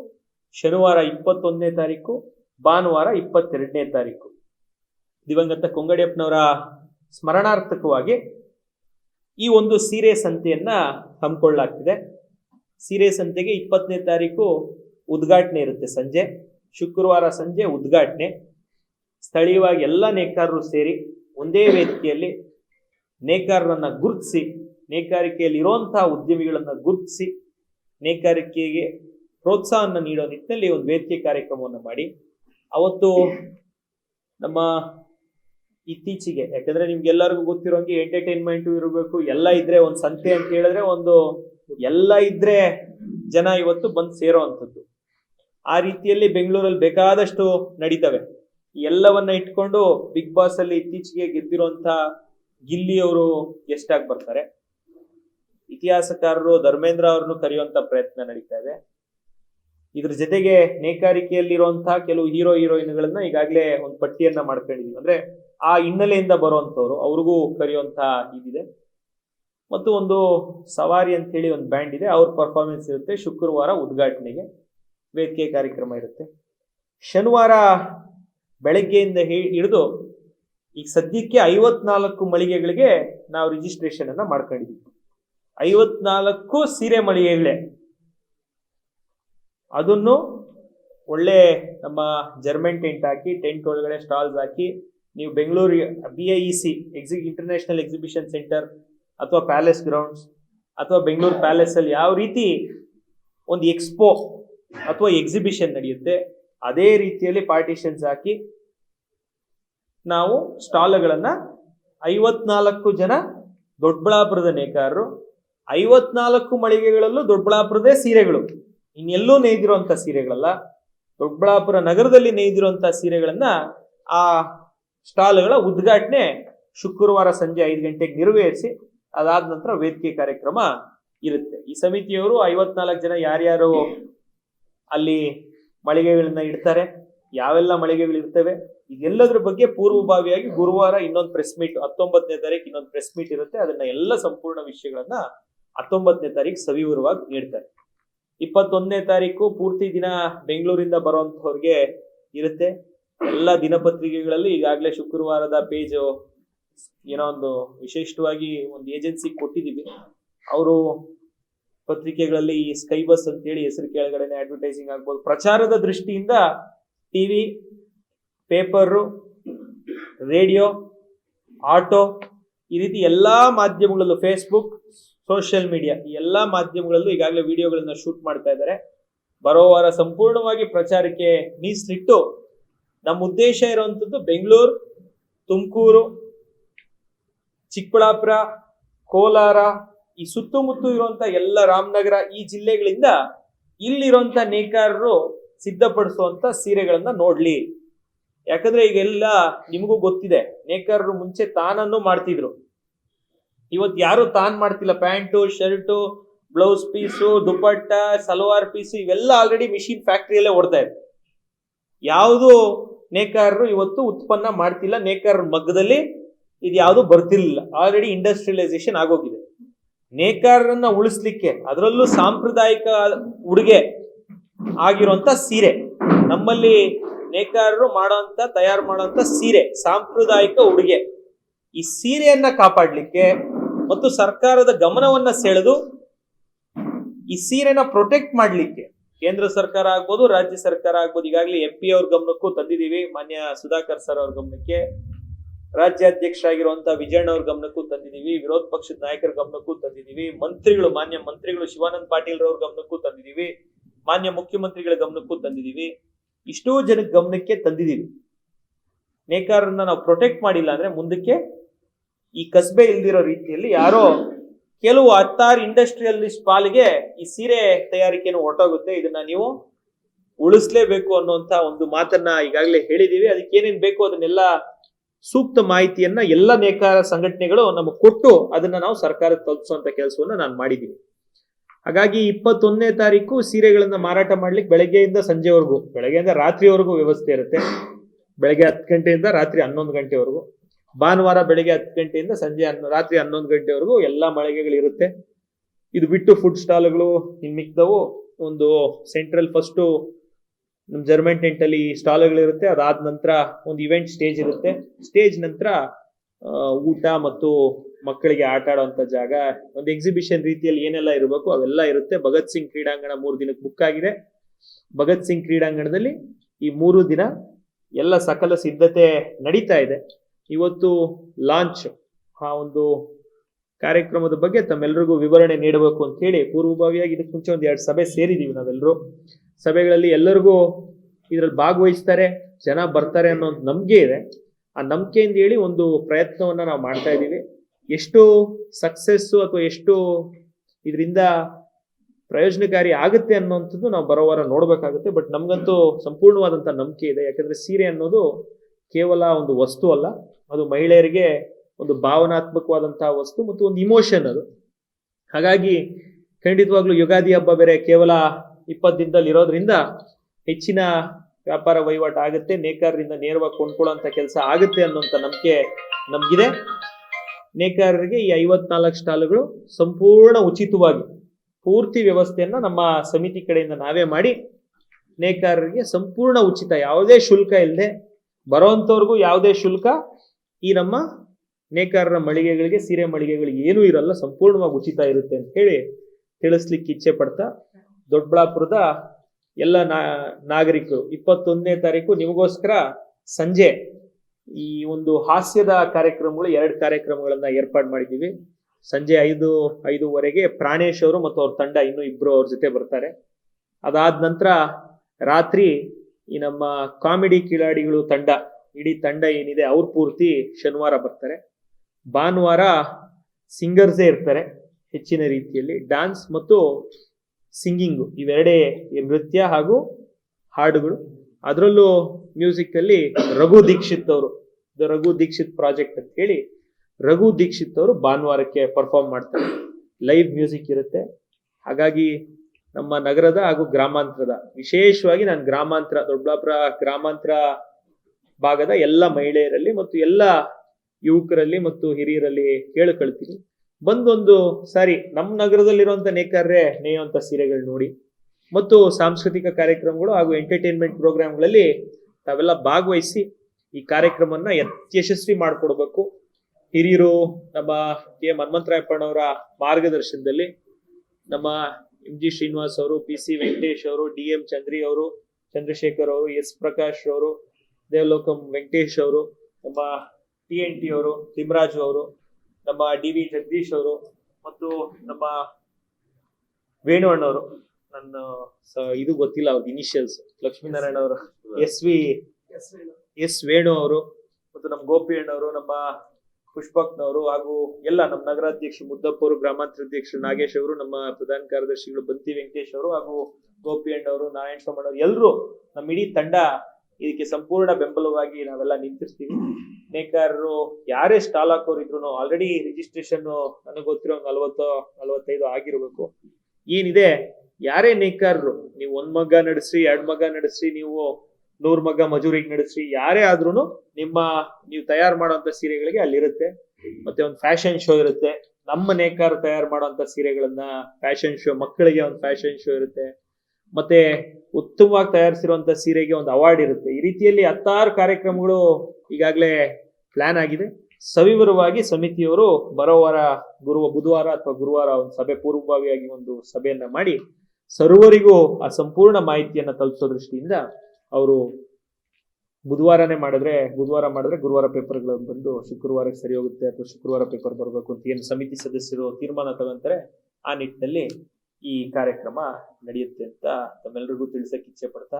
ಶನಿವಾರ ಇಪ್ಪತ್ತೊಂದನೇ ತಾರೀಕು, ಭಾನುವಾರ ಇಪ್ಪತ್ತೆರಡನೇ ತಾರೀಕು. ದಿವಂಗತ ಕೊಂಗಡಿಯಪ್ಪನವರ ಸ್ಮರಣಾರ್ಥಕವಾಗಿ ಈ ಒಂದು ಸೀರೆ ಸಂತೆಯನ್ನ ಹಮ್ಮಿಕೊಳ್ಳಲಾಗ್ತಿದೆ. ಸೀರೆ ಸಂತೆಗೆ ಇಪ್ಪತ್ತನೇ ತಾರೀಕು ಉದ್ಘಾಟನೆ ಇರುತ್ತೆ ಸಂಜೆ, ಶುಕ್ರವಾರ ಸಂಜೆ ಉದ್ಘಾಟನೆ. ಸ್ಥಳೀಯವಾಗಿ ಎಲ್ಲ ನೇಕಾರರು ಸೇರಿ ಒಂದೇ ವೇದಿಕೆಯಲ್ಲಿ ನೇಕಾರರನ್ನ ಗುರುತಿಸಿ, ನೇಕಾರಿಕೆಯಲ್ಲಿ ಇರುವಂತಹ ಉದ್ಯಮಿಗಳನ್ನ ಗುರುತಿಸಿ, ನೇಕಾರಿಕೆಗೆ ಪ್ರೋತ್ಸಾಹನ ನೀಡೋ ನಿಟ್ಟಿನಲ್ಲಿ ಒಂದು ವೇದಿಕೆ ಕಾರ್ಯಕ್ರಮವನ್ನು ಮಾಡಿ. ಅವತ್ತು ನಮ್ಮ ಇತ್ತೀಚೆಗೆ, ಯಾಕಂದ್ರೆ ನಿಮ್ಗೆಲ್ಲರಿಗೂ ಗೊತ್ತಿರೋಂಗೆ ಎಂಟರ್ಟೈನ್ಮೆಂಟ್ ಇರಬೇಕು, ಎಲ್ಲ ಇದ್ರೆ ಒಂದು ಸಂತೆ ಅಂತ ಹೇಳಿದ್ರೆ ಒಂದು, ಎಲ್ಲ ಇದ್ರೆ ಜನ ಇವತ್ತು ಬಂದು ಸೇರೋ ಅಂಥದ್ದು. ಆ ರೀತಿಯಲ್ಲಿ ಬೆಂಗಳೂರಲ್ಲಿ ಬೇಕಾದಷ್ಟು ನಡೀತವೆ. ಎಲ್ಲವನ್ನ ಇಟ್ಕೊಂಡು ಬಿಗ್ ಬಾಸ್ ಅಲ್ಲಿ ಇತ್ತೀಚೆಗೆ ಗೆದ್ದಿರುವಂತ ಗಿಲ್ಲಿ ಅವರು ಆಗಿ ಬರ್ತಾರೆ. ಇತಿಹಾಸಕಾರರು ಧರ್ಮೇಂದ್ರ ಅವ್ರನ್ನು ಕರೆಯುವಂತ ಪ್ರಯತ್ನ ನಡೀತಾ ಇದೆ. ಇದ್ರ ಜೊತೆಗೆ ನೇಕಾರಿಕೆಯಲ್ಲಿರುವಂತಹ ಕೆಲವು ಹೀರೋ, ಹೀರೋಯಿನ್ಗಳನ್ನ ಈಗಾಗಲೇ ಒಂದು ಪಟ್ಟಿಯನ್ನ ಮಾಡ್ಕೊಂಡಿದ್ದೀವಿ ಅಂದ್ರೆ ಆ ಹಿನ್ನೆಲೆಯಿಂದ ಬರುವಂತವ್ರು, ಅವ್ರಿಗೂ ಕರೆಯುವಂತ ಇದಿದೆ. ಮತ್ತು ಒಂದು ಸವಾರಿ ಅಂತ ಹೇಳಿ ಒಂದು ಬ್ಯಾಂಡ್ ಇದೆ. ಅವ್ರ ಪರ್ಫಾರ್ಮೆನ್ಸ್ ಇರುತ್ತೆ. ಶುಕ್ರವಾರ ಉದ್ಘಾಟನೆಗೆ ವೇದಿಕೆ ಕಾರ್ಯಕ್ರಮ ಇರುತ್ತೆ. ಶನಿವಾರ ಬೆಳಗ್ಗೆಯಿಂದ ಹಿಡಿದು ಈಗ ಸದ್ಯಕ್ಕೆ ಐವತ್ನಾಲ್ಕು ಮಳಿಗೆಗಳಿಗೆ ನಾವು ರಿಜಿಸ್ಟ್ರೇಷನ್ ಅನ್ನ ಮಾಡ್ಕೊಂಡಿದ್ದೀವಿ. ಐವತ್ನಾಲ್ಕು ಸೀರೆ ಮಳಿಗೆಗಳೇ. ಅದನ್ನು ಒಳ್ಳೆ ನಮ್ಮ ಜರ್ಮನ್ ಟೆಂಟ್ ಹಾಕಿ ಟೆಂಟ್ ಒಳಗಡೆ ಸ್ಟಾಲ್ಸ್ ಹಾಕಿ, ನೀವು Bengaluru B I E C ಎಕ್ಸಿ international exhibition centre ಅಥವಾ ಪ್ಯಾಲೇಸ್ ಗ್ರೌಂಡ್ಸ್ ಅಥವಾ ಬೆಂಗಳೂರು ಪ್ಯಾಲೇಸ್ ಅಲ್ಲಿ ಯಾವ ರೀತಿ ಒಂದು ಎಕ್ಸ್ಪೋ ಅಥವಾ ಎಕ್ಸಿಬಿಷನ್ ನಡೆಯುತ್ತೆ, ಅದೇ ರೀತಿಯಲ್ಲಿ ಪಾರ್ಟಿಷನ್ಸ್ ಹಾಕಿ ನಾವು ಸ್ಟಾಲ್ಗಳನ್ನು ಐವತ್ನಾಲ್ಕು ಜನ ದೊಡ್ಡಬಳ್ಳಾಪುರದ ನೇಕಾರರು, ಐವತ್ನಾಲ್ಕು ಮಳಿಗೆಗಳಲ್ಲೂ ದೊಡ್ಡಬಳ್ಳಾಪುರದೇ ಸೀರೆಗಳು. ಇನ್ನೆಲ್ಲೂ ನೇಯ್ದಿರುವಂಥ ಸೀರೆಗಳಲ್ಲ. ದೊಡ್ಡಬಳ್ಳಾಪುರ ನಗರದಲ್ಲಿ ನೇಯ್ದಿರುವಂಥ ಸೀರೆಗಳನ್ನ ಆ ಸ್ಟಾಲ್ಗಳ ಉದ್ಘಾಟನೆ ಶುಕ್ರವಾರ ಸಂಜೆ ಐದು ಗಂಟೆಗೆ ನೆರವೇರಿಸಿ ಅದಾದ ನಂತರ ವೇದಿಕೆ ಕಾರ್ಯಕ್ರಮ ಇರುತ್ತೆ. ಈ ಸಮಿತಿಯವರು ಐವತ್ನಾಲ್ಕು ಜನ ಯಾರ್ಯಾರು ಅಲ್ಲಿ ಮಳಿಗೆಗಳನ್ನ ಇಡ್ತಾರೆ? ಯಾವೆಲ್ಲ ಮಳಿಗೆಗಳು ಇರ್ತವೆ ಇದೆಲ್ಲದ್ರ ಬಗ್ಗೆ ಪೂರ್ವಭಾವಿಯಾಗಿ ಗುರುವಾರ ಇನ್ನೊಂದು ಪ್ರೆಸ್ ಮೀಟ್ ಹತ್ತೊಂಬತ್ತನೇ ತಾರೀಕು ಇನ್ನೊಂದು ಪ್ರೆಸ್ ಮೀಟ್ ಇರುತ್ತೆ. ಅದನ್ನ ಎಲ್ಲ ಸಂಪೂರ್ಣ ವಿಷಯಗಳನ್ನ ಹತ್ತೊಂಬತ್ತನೇ ತಾರೀಕು ಸವಿವರವಾಗಿ ನೀಡ್ತಾರೆ. ಇಪ್ಪತ್ತೊಂದನೇ ತಾರೀಕು ಪೂರ್ತಿ ದಿನ ಬೆಂಗಳೂರಿಂದ ಬರುವಂತವ್ರಿಗೆ ಇರುತ್ತೆ. ಎಲ್ಲ ದಿನಪತ್ರಿಕೆಗಳಲ್ಲಿ ಈಗಾಗಲೇ ಶುಕ್ರವಾರದ ಪೇಜು ಏನೋ ಒಂದು ವಿಶಿಷ್ಟವಾಗಿ ಒಂದು ಏಜೆನ್ಸಿ ಕೊಟ್ಟಿದ್ದೀವಿ ಅವರು ಪತ್ರಿಕೆಗಳಲ್ಲಿ ಈ ಸ್ಕೈ ಬಸ್ ಅಂತ ಹೇಳಿ ಹೆಸರು ಕೆಳಗಡೆನೆ ಅಡ್ವರ್ಟೈಸಿಂಗ್ ಆಗ್ಬೋದು. ಪ್ರಚಾರದ ದೃಷ್ಟಿಯಿಂದ ಟಿವಿ, ಪೇಪರು, ರೇಡಿಯೋ, ಆಟೋ, ಈ ರೀತಿ ಎಲ್ಲ ಮಾಧ್ಯಮಗಳಲ್ಲೂ ಫೇಸ್ಬುಕ್, ಸೋಷಿಯಲ್ ಮೀಡಿಯಾ, ಈ ಎಲ್ಲ ಮಾಧ್ಯಮಗಳಲ್ಲೂ ಈಗಾಗಲೇ ವಿಡಿಯೋಗಳನ್ನ ಶೂಟ್ ಮಾಡ್ತಾ ಇದ್ದಾರೆ. ಬರೋ ವಾರ ಸಂಪೂರ್ಣವಾಗಿ ಪ್ರಚಾರಕ್ಕೆ ಮೀಸಲಿಟ್ಟು ನಮ್ಮ ಉದ್ದೇಶ ಇರುವಂತದ್ದು ಬೆಂಗಳೂರು, ತುಮಕೂರು, ಚಿಕ್ಕಬಳ್ಳಾಪುರ, ಕೋಲಾರ, ಈ ಸುತ್ತಮುತ್ತ ಇರುವಂತ ಎಲ್ಲ ರಾಮನಗರ, ಈ ಜಿಲ್ಲೆಗಳಿಂದ ಇಲ್ಲಿರುವಂತ ನೇಕಾರರು ಸಿದ್ಧಪಡಿಸುವಂತ ಸೀರೆಗಳನ್ನ ನೋಡ್ಲಿ. ಯಾಕಂದ್ರೆ ಈಗೆಲ್ಲ ನಿಮಗೂ ಗೊತ್ತಿದೆ, ನೇಕಾರರು ಮುಂಚೆ ತಾನನ್ನು ಮಾಡ್ತಿದ್ರು. ಇವತ್ತು ಯಾರು ತಾನ್ ಮಾಡ್ತಿಲ್ಲ, pant, shirt, blouse piece dupatta salwar piece, ಇವೆಲ್ಲ ಆಲ್ರೆಡಿ ಮಿಷಿನ್ ಫ್ಯಾಕ್ಟ್ರಿಯಲ್ಲೇ ಓಡ್ತಾ ಇದೆ. ಯಾವುದು ನೇಕಾರರು ಇವತ್ತು ಉತ್ಪನ್ನ ಮಾಡ್ತಿಲ್ಲ, ನೇಕಾರರ ಮಗ್ಗದಲ್ಲಿ ಇದು ಯಾವುದು ಬರ್ತಿರ್ಲಿಲ್ಲ. ಆಲ್ರೆಡಿ ಇಂಡಸ್ಟ್ರಿಯಲೈಸೇಷನ್ ಆಗೋಗಿದೆ. ನೇಕಾರರನ್ನ ಉಳಿಸ್ಲಿಕ್ಕೆ, ಅದರಲ್ಲೂ ಸಾಂಪ್ರದಾಯಿಕ ಉಡುಗೆ ಆಗಿರುವಂತ ಸೀರೆ. ನಮ್ಮಲ್ಲಿ ನೇಕಾರರು ಮಾಡೋಂತ ತಯಾರು ಮಾಡೋಂಥ ಸೀರೆ, ಸಾಂಪ್ರದಾಯಿಕ ಉಡುಗೆ. ಈ ಸೀರೆಯನ್ನ ಕಾಪಾಡಲಿಕ್ಕೆ ಮತ್ತು ಸರ್ಕಾರದ ಗಮನವನ್ನ ಸೆಳೆದು ಈ ಸೀರೆನ ಪ್ರೊಟೆಕ್ಟ್ ಮಾಡಲಿಕ್ಕೆ ಕೇಂದ್ರ ಸರ್ಕಾರ ಆಗ್ಬೋದು, ರಾಜ್ಯ ಸರ್ಕಾರ ಆಗ್ಬೋದು, ಈಗಾಗಲೇ ಎಂ ಪಿ ಅವ್ರ ಗಮನಕ್ಕೂ ತಂದಿದ್ದೀವಿ, ಮಾನ್ಯ ಸುಧಾಕರ್ ಸರ್ ಅವ್ರ ಗಮನಕ್ಕೆ. ರಾಜ್ಯಾಧ್ಯಕ್ಷರಾಗಿರುವಂತಹ ವಿಜಯಣ್ಣ ಅವ್ರ ಗಮನಕ್ಕೂ ತಂದಿದ್ದೀವಿ, ವಿರೋಧ ಪಕ್ಷದ ನಾಯಕರ ಗಮನಕ್ಕೂ ತಂದಿದ್ದೀವಿ, ಮಂತ್ರಿಗಳು, ಮಾನ್ಯ ಮಂತ್ರಿಗಳು ಶಿವಾನಂದ ಪಾಟೀಲ್ ರವ್ರ ಗಮನಕ್ಕೂ ತಂದಿದ್ದೀವಿ. ಮಾನ್ಯ ಮುಖ್ಯಮಂತ್ರಿಗಳ ಗಮನಕ್ಕೂ ತಂದಿದ್ದೀವಿ. ಇಷ್ಟೋ ಜನ ಗಮನಕ್ಕೆ ತಂದಿದ್ದೀವಿ. ನೇಕಾರರನ್ನ ನಾವು ಪ್ರೊಟೆಕ್ಟ್ ಮಾಡಿಲ್ಲ ಅಂದ್ರೆ ಮುಂದಕ್ಕೆ ಈ ಕಸಬೆ ಇಲ್ದಿರೋ ರೀತಿಯಲ್ಲಿ ಯಾರೋ ಕೆಲವು ಹತ್ತಾರು ಇಂಡಸ್ಟ್ರಿಯಲಿಸ್ಟ್ ಪಾಲಿಗೆ ಈ ಸೀರೆ ತಯಾರಿಕೆನೂ ಹೊರಟೋಗುತ್ತೆ. ಇದನ್ನ ನೀವು ಉಳಿಸ್ಲೇಬೇಕು ಅನ್ನುವಂತ ಒಂದು ಮಾತನ್ನ ಈಗಾಗಲೇ ಹೇಳಿದೀವಿ ಅದಕ್ಕೆ ಏನೇನ್ ಬೇಕು ಅದನ್ನೆಲ್ಲ ಸೂಕ್ತ ಮಾಹಿತಿಯನ್ನ ಎಲ್ಲ ನೇಕಾರ ಸಂಘಟನೆಗಳು ನಮಗೆ ಕೊಟ್ಟು ಅದನ್ನ ನಾವು ಸರ್ಕಾರಕ್ಕೆ ತಲುಪಿಸುವಂತ ಕೆಲಸವನ್ನ ನಾನು ಮಾಡಿದ್ದೀನಿ. ಹಾಗಾಗಿ ಇಪ್ಪತ್ತೊಂದನೇ ತಾರೀಕು ಸೀರೆಗಳನ್ನ ಮಾರಾಟ ಮಾಡ್ಲಿಕ್ಕೆ ಬೆಳಗ್ಗೆಯಿಂದ ಸಂಜೆವರೆಗೂ, ಬೆಳಗ್ಗೆಯಿಂದ ರಾತ್ರಿವರೆಗೂ ವ್ಯವಸ್ಥೆ ಇರುತ್ತೆ. ಬೆಳಗ್ಗೆ ಹತ್ತು ಗಂಟೆಯಿಂದ ರಾತ್ರಿ ಹನ್ನೊಂದು ಗಂಟೆವರೆಗೂ. ಭಾನುವಾರ ಬೆಳಗ್ಗೆ ಹತ್ತು ಗಂಟೆಯಿಂದ ಸಂಜೆ ರಾತ್ರಿ ಹನ್ನೊಂದು ಗಂಟೆವರೆಗೂ ಎಲ್ಲ ಮಳಿಗೆಗಳು ಇರುತ್ತೆ. ಇದು ಬಿಟ್ಟು ಫುಡ್ ಸ್ಟಾಲ್ಗಳು ಇನ್ ಮಿಕ್ದವು ಒಂದು ಸೆಂಟ್ರಲ್ ಫಸ್ಟು ನಮ್ಮ ಜರ್ಮನ್ ಟೆಂಟ್ ಅಲ್ಲಿ ಸ್ಟಾಲ್ಗಳು ಇರುತ್ತೆ. ಅದಾದ ನಂತರ ಒಂದು ಇವೆಂಟ್ ಸ್ಟೇಜ್ ಇರುತ್ತೆ. ಸ್ಟೇಜ್ ನಂತರ ಊಟ ಮತ್ತು ಮಕ್ಕಳಿಗೆ ಆಟ ಆಡುವಂತ ಜಾಗ, ಒಂದು ಎಕ್ಸಿಬಿಷನ್ ರೀತಿಯಲ್ಲಿ ಏನೆಲ್ಲ ಇರಬೇಕು ಅವೆಲ್ಲ ಇರುತ್ತೆ. ಭಗತ್ ಸಿಂಗ್ ಕ್ರೀಡಾಂಗಣ ಮೂರು ದಿನಕ್ಕೆ ಬುಕ್ ಆಗಿದೆ. ಭಗತ್ ಸಿಂಗ್ ಕ್ರೀಡಾಂಗಣದಲ್ಲಿ ಈ ಮೂರು ದಿನ ಎಲ್ಲ ಸಕಲ ಸಿದ್ಧತೆ ನಡೀತಾ ಇದೆ. ಇವತ್ತು ಲಾಂಚ್ ಆ ಒಂದು ಕಾರ್ಯಕ್ರಮದ ಬಗ್ಗೆ ತಮ್ಮೆಲ್ಲರಿಗೂ ವಿವರಣೆ ನೀಡಬೇಕು ಅಂತ ಹೇಳಿ ಪೂರ್ವಭಾವಿಯಾಗಿ ಇದಕ್ಕೆ ಮುಂಚೆ ಒಂದು ಎರಡು ಸಭೆ ಸೇರಿದೀವಿ ನಾವೆಲ್ಲರೂ ಸಭೆಗಳಲ್ಲಿ ಎಲ್ಲರಿಗೂ ಇದ್ರಲ್ಲಿ ಭಾಗವಹಿಸ್ತಾರೆ, ಜನ ಬರ್ತಾರೆ ಅನ್ನೋ ಒಂದು ನಂಬಿಕೆ ಇದೆ. ಆ ನಂಬಿಕೆಯಿಂದ ಹೇಳಿ ಒಂದು ಪ್ರಯತ್ನವನ್ನ ನಾವು ಮಾಡ್ತಾ ಇದ್ದೀವಿ. ಎಷ್ಟು ಸಕ್ಸಸ್ಸು ಅಥವಾ ಎಷ್ಟು ಇದರಿಂದ ಪ್ರಯೋಜನಕಾರಿ ಆಗುತ್ತೆ ಅನ್ನೋಂಥದ್ದು ನಾವು ಬರೋ ವಾರ ನೋಡ್ಬೇಕಾಗುತ್ತೆ. ಬಟ್ ನಮಗಂತೂ ಸಂಪೂರ್ಣವಾದಂಥ ನಂಬಿಕೆ ಇದೆ. ಯಾಕಂದ್ರೆ ಸೀರೆ ಅನ್ನೋದು ಕೇವಲ ಒಂದು ವಸ್ತು ಅಲ್ಲ. ಅದು ಮಹಿಳೆಯರಿಗೆ ಒಂದು ಭಾವನಾತ್ಮಕವಾದಂತಹ ವಸ್ತು ಮತ್ತು ಒಂದು ಇಮೋಷನ್ ಅದು. ಹಾಗಾಗಿ ಖಂಡಿತವಾಗ್ಲೂ ಯುಗಾದಿ ಹಬ್ಬ ಬೇರೆ ಕೇವಲ ಇಪ್ಪತ್ತು ದಿನದಲ್ಲಿ ಇರೋದ್ರಿಂದ ಹೆಚ್ಚಿನ ವ್ಯಾಪಾರ ವಹಿವಾಟು ಆಗುತ್ತೆ. ನೇಕಾರರಿಂದ ನೇರವಾಗಿ ಕೊಂಡ್ಕೊಳ್ಳೋ ಕೆಲಸ ಆಗುತ್ತೆ ಅನ್ನೋಂಥ ನಂಬಿಕೆ ನಮಗಿದೆ. ನೇಕಾರರಿಗೆ ಈ ಐವತ್ನಾಲ್ಕು ಸ್ಟಾಲ್ಗಳು ಸಂಪೂರ್ಣ ಉಚಿತವಾಗಿ ಪೂರ್ತಿ ವ್ಯವಸ್ಥೆಯನ್ನು ನಮ್ಮ ಸಮಿತಿ ಕಡೆಯಿಂದ ನಾವೇ ಮಾಡಿ ನೇಕಾರರಿಗೆ ಸಂಪೂರ್ಣ ಉಚಿತ, ಯಾವುದೇ ಶುಲ್ಕ ಇಲ್ಲದೆ ಬರೋಂಥವ್ರಿಗೂ ಯಾವುದೇ ಶುಲ್ಕ ಈ ನಮ್ಮ ನೇಕಾರರ ಮಳಿಗೆಗಳಿಗೆ, ಸೀರೆ ಮಳಿಗೆಗಳಿಗೆ ಏನೂ ಇರಲ್ಲ, ಸಂಪೂರ್ಣವಾಗಿ ಉಚಿತ ಇರುತ್ತೆ ಅಂತ ಹೇಳಿ ತಿಳಿಸ್ಲಿಕ್ಕೆ ಇಚ್ಛೆ ಪಡ್ತಾ ದೊಡ್ಡಬಳ್ಳಾಪುರದ ಎಲ್ಲ ನಾಗರಿಕರು, ಇಪ್ಪತ್ತೊಂದನೇ ತಾರೀಕು ನಿಮಗೋಸ್ಕರ ಸಂಜೆ ಈ ಒಂದು ಹಾಸ್ಯದ ಕಾರ್ಯಕ್ರಮಗಳು ಎರಡು ಕಾರ್ಯಕ್ರಮಗಳನ್ನ ಏರ್ಪಾಡು ಮಾಡಿದ್ದೀವಿ ಸಂಜೆ ಐದು, ಐದೂವರೆಗೆ ಪ್ರಾಣೇಶ್ ಅವರು ಮತ್ತು ಅವ್ರ ತಂಡ ಇನ್ನೂ ಇಬ್ರು ಅವ್ರ ಜೊತೆ ಬರ್ತಾರೆ. ಅದಾದ ನಂತರ ರಾತ್ರಿ ಈ ನಮ್ಮ ಕಾಮಿಡಿ ಕಿಲಾಡಿಗಳು ತಂಡ, ಇಡೀ ತಂಡ ಏನಿದೆ, ಅವ್ರ ಪೂರ್ತಿ ಶನಿವಾರ ಬರ್ತಾರೆ. ಭಾನುವಾರ ಸಿಂಗರ್ಸೇ ಇರ್ತಾರೆ ಹೆಚ್ಚಿನ ರೀತಿಯಲ್ಲಿ. ಡಾನ್ಸ್ ಮತ್ತು ಸಿಂಗಿಂಗು ಇವೆರಡೇ ನೃತ್ಯ ಹಾಗೂ ಹಾಡುಗಳು. ಅದರಲ್ಲೂ ಮ್ಯೂಸಿಕ್ ಅಲ್ಲಿ ರಘು ದೀಕ್ಷಿತ್ ಅವರು ದ ರಘು ದೀಕ್ಷಿತ್ ಪ್ರಾಜೆಕ್ಟ್ ಅಂತ ಹೇಳಿ, ರಘು ದೀಕ್ಷಿತ್ ಅವರು ಭಾನುವಾರಕ್ಕೆ ಪರ್ಫಾರ್ಮ್ ಮಾಡ್ತಾರೆ. ಲೈವ್ ಮ್ಯೂಸಿಕ್ ಇರುತ್ತೆ. ಹಾಗಾಗಿ ನಮ್ಮ ನಗರದ ಹಾಗೂ ಗ್ರಾಮಾಂತರದ, ವಿಶೇಷವಾಗಿ ನಾನು ಗ್ರಾಮಾಂತರ, ದೊಡ್ಡಬಳ್ಳಾಪುರ ಗ್ರಾಮಾಂತರ ಭಾಗದ ಎಲ್ಲ ಮಹಿಳೆಯರಲ್ಲಿ ಮತ್ತು ಎಲ್ಲ ಯುವಕರಲ್ಲಿ ಮತ್ತು ಹಿರಿಯರಲ್ಲಿ ಕೇಳಿಕೊಳ್ತೀನಿ. ಬಂದೊಂದು ಸಾರಿ ನಮ್ಮ ನಗರದಲ್ಲಿರುವಂತ ನೇಕಾರರೇ ನೇಯುವಂತ ಸೀರೆಗಳು ನೋಡಿ, ಮತ್ತು ಸಾಂಸ್ಕೃತಿಕ ಕಾರ್ಯಕ್ರಮಗಳು ಹಾಗೂ ಎಂಟರ್ಟೈನ್ಮೆಂಟ್ ಪ್ರೋಗ್ರಾಮ್ಗಳಲ್ಲಿ ತಾವೆಲ್ಲ ಭಾಗವಹಿಸಿ ಈ ಕಾರ್ಯಕ್ರಮವನ್ನ ಯಶಸ್ವಿ ಮಾಡ್ಕೊಡ್ಬೇಕು. ಹಿರಿಯರು ನಮ್ಮ ಕೆ ಮನ್ಮಂತರಾಯಪ್ಪನವರ ಮಾರ್ಗದರ್ಶನದಲ್ಲಿ ನಮ್ಮ ಎಂ ಜಿ ಶ್ರೀನಿವಾಸ್ ಅವರು ಪಿ ಸಿ ವೆಂಕಟೇಶ್ ಅವರು ಡಿ ಎಂ ಚಂದ್ರಿ ಅವರು ಚಂದ್ರಶೇಖರ್ ಅವರು ಎಸ್ ಪ್ರಕಾಶ್ ಅವರು ದೇವಲೋಕಂ ವೆಂಕಟೇಶ್ ಅವರು ನಮ್ಮ ಟಿ ಎನ್ ಟಿ ಅವರು ತಿಮ್ರಾಜು ಅವರು ನಮ್ಮ ಡಿ ವಿ ಜಗದೀಶ್ ಅವರು ಮತ್ತು ನಮ್ಮ ವೇಣು ಅಣ್ಣವರು ನನ್ನ ಇದು ಗೊತ್ತಿಲ್ಲ ಅವ್ರ ಇನಿಷಿಯಲ್ಸ್ ಲಕ್ಷ್ಮೀನಾರಾಯಣ ಅವರು ಎಸ್ ವಿ ಎಸ್ ವೇಣು ಅವರು ಮತ್ತು ನಮ್ಮ ಗೋಪಿ ಅಣ್ಣವರು, ನಮ್ಮ ಪುಷ್ಪಕ್ನವರು ಹಾಗೂ ಎಲ್ಲ ನಮ್ಮ ನಗರಾಧ್ಯಕ್ಷ ಮುದ್ದಪ್ಪ ಅವರು ಗ್ರಾಮಾಂತರ ಅಧ್ಯಕ್ಷ ನಾಗೇಶ್ ಅವರು, ನಮ್ಮ ಪ್ರಧಾನ ಕಾರ್ಯದರ್ಶಿಗಳು ಬಂತಿ ವೆಂಕಟೇಶ್ ಅವರು ಹಾಗೂ ಗೋಪಿ ಅಣ್ಣವರು, ನಾರಾಯಣ ಸ್ವಾಮಿ ಅವರು ಎಲ್ಲರೂ ನಮ್ಮ ಇಡೀ ತಂಡ ಇದಕ್ಕೆ ಸಂಪೂರ್ಣ ಬೆಂಬಲವಾಗಿ ನಾವೆಲ್ಲ ನಿಂತಿರ್ತೀವಿ. ನೇಕಾರರು ಯಾರೇ ಸ್ಟಾಲ್ ಹಾಕೋರು ಇದ್ರು ಆಲ್ರೆಡಿ ರಿಜಿಸ್ಟ್ರೇಷನ್ ನನಗೆ ಗೊತ್ತಿರೋ ನಲವತ್ತು, ನಲವತ್ತೈದು ಆಗಿರ್ಬೇಕು. ಏನಿದೆ? ಯಾರೇ ನೇಕಾರರು ನೀವು ಒಂದ್ ಮಗ ನಡೆಸಿ, ಎರಡ್ ಮಗ ನಡೆಸಿ, ನೀವು ನೂರ್ ಮಗ್ಗ ಮಜೂರಿಗೆ ನಡೆಸ್ರಿ ಯಾರೇ ಆದ್ರೂ ನಿಮ್ಮ, ನೀವು ತಯಾರು ಮಾಡುವಂತ ಸೀರೆಗಳಿಗೆ ಅಲ್ಲಿರುತ್ತೆ. ಮತ್ತೆ ಒಂದು ಫ್ಯಾಷನ್ ಶೋ ಇರುತ್ತೆ. ನಮ್ಮ ನೇಕಾರ ತಯಾರು ಮಾಡುವಂತ ಸೀರೆಗಳನ್ನ ಫ್ಯಾಷನ್ ಶೋ, ಮಕ್ಕಳಿಗೆ ಒಂದು ಫ್ಯಾಷನ್ ಶೋ ಇರುತ್ತೆ. ಮತ್ತೆ ಉತ್ತಮವಾಗಿ ತಯಾರಿಸಿರುವಂತ ಸೀರೆಗೆ ಒಂದು ಅವಾರ್ಡ್ ಇರುತ್ತೆ. ಈ ರೀತಿಯಲ್ಲಿ ಹತ್ತಾರು ಕಾರ್ಯಕ್ರಮಗಳು ಈಗಾಗಲೇ ಪ್ಲಾನ್ ಆಗಿದೆ. ಸವಿವರವಾಗಿ ಸಮಿತಿಯವರು ಬರೋ ವಾರ ಗುರುವ, ಬುಧವಾರ ಅಥವಾ ಗುರುವಾರ ಒಂದು ಸಭೆ, ಪೂರ್ವಭಾವಿಯಾಗಿ ಒಂದು ಸಭೆಯನ್ನ ಮಾಡಿ ಸರ್ವರಿಗೂ ಆ ಸಂಪೂರ್ಣ ಮಾಹಿತಿಯನ್ನ ತಲುಪಿಸೋ ದೃಷ್ಟಿಯಿಂದ ಅವರು ಬುಧವಾರನೇ ಮಾಡಿದ್ರೆ, ಬುಧವಾರ ಮಾಡಿದ್ರೆ ಗುರುವಾರ ಪೇಪರ್ಗಳು ಬಂದು ಶುಕ್ರವಾರಕ್ಕೆ ಸರಿ ಹೋಗುತ್ತೆ ಅಥವಾ ಶುಕ್ರವಾರ ಪೇಪರ್ ಬರಬೇಕು ಅಂತ ಏನು ಸಮಿತಿ ಸದಸ್ಯರು ತೀರ್ಮಾನ ತಗೊಂತಾರೆ, ಆ ನಿಟ್ಟಿನಲ್ಲಿ ಈ ಕಾರ್ಯಕ್ರಮ ನಡೆಯುತ್ತೆ ಅಂತ ತಮ್ಮೆಲ್ಲರಿಗೂ ತಿಳಿಸಕ್ಕೆ ಇಚ್ಛೆ ಪಡ್ತಾ,